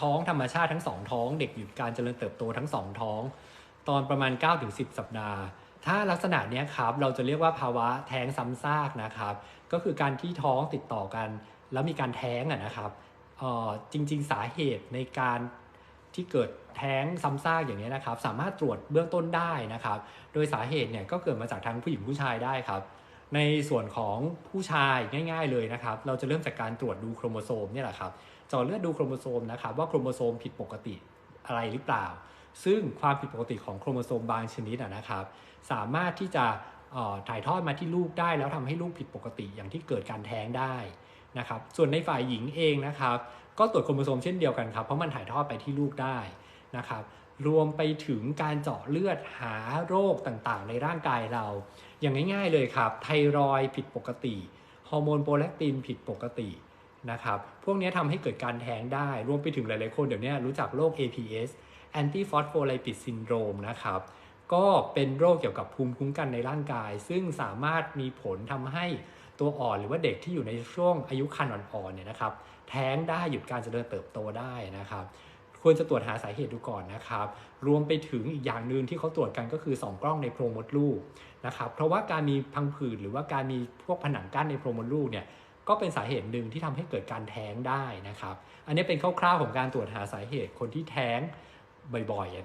ท้องธรรมชาติทั้งสองท้อง เด็กหยุดการเจริญเติบโตทั้งสองท้อง ตอนประมาณ 9-10 สัปดาห์ ถ้าลักษณะนี้ครับเราจะเรียกว่าภาวะแท้งซ้ำซากนะครับ ก็คือการที่ท้องติดต่อกัน แล้วมีการแท้งอะนะครับออจริง ๆ สาเหตุในการที่เกิดแท้งซ้ำซากอย่างนี้นะครับ สามารถตรวจเบื้องต้นได้นะครับ โดยสาเหตุเนี่ยก็เกิดมาจากทั้งผู้หญิงผู้ชายได้ครับ ในส่วนของผู้ชายง่าย ๆเลยนะครับ เราจะเริ่มจากการตรวจดูโครโมโซมเนี่ยแหละครับจาะเลือดดูโครโมโซมนะครับว่าโครโมโซมผิดปกติอะไรหรือเปล่า ซึ่งความผิดปกติของโครโมโซมบางชนิดนะครับ สามารถที่จะถ่ายทอดมาที่ลูกได้ แล้วทำให้ลูกผิดปกติอย่างที่เกิดการแท้งได้นะครับ ส่วนในฝ่ายหญิงเองนะครับ ก็ตรวจโครโมโซมเช่นเดียวกันครับเพราะมันถ่ายทอดไปที่ลูกได้ นะครับรวมไปถึงการเจาะเลือดหาโรคต่างๆ ในร่างกายเรา อย่างง่ายๆเลยครับ ไทรอยด์ผิดปกติ ฮอร์โมนโปรแลคตินผิดปกตินะครับ พวกนี้ทำให้เกิดการแท้งได้ รวมไปถึงหลายๆคนเดี๋ยวนี้รู้จักโรค APS Anti Phospholipid Syndrome นะครับ ก็เป็นโรคเกี่ยวกับภูมิคุ้มกันในร่างกาย ซึ่งสามารถมีผลทำให้ตัวอ่อนหรือว่าเด็กที่อยู่ในช่วงอายุครรภ์อ่อนๆเนี่ยนะครับ แท้งได้หยุดการเจริญเติบโตได้นะครับ ควรจะตรวจหาสาเหตุดูก่อนนะครับ รวมไปถึงอีกอย่างหนึ่งที่เขาตรวจกันก็คือส่องกล้องในโพรงมดลูกนะครับ เพราะว่าการมีพังผืดหรือว่าการมีพวกผนังกั้นในโพรงมดลูกเนี่ยก็เป็นสาเหตุหนึ่งที่ทำให้เกิดการแท้งได้นะครับ อันนี้เป็นคร่าวๆของการตรวจหาสาเหตุคนที่แท้งบ่อยๆนะ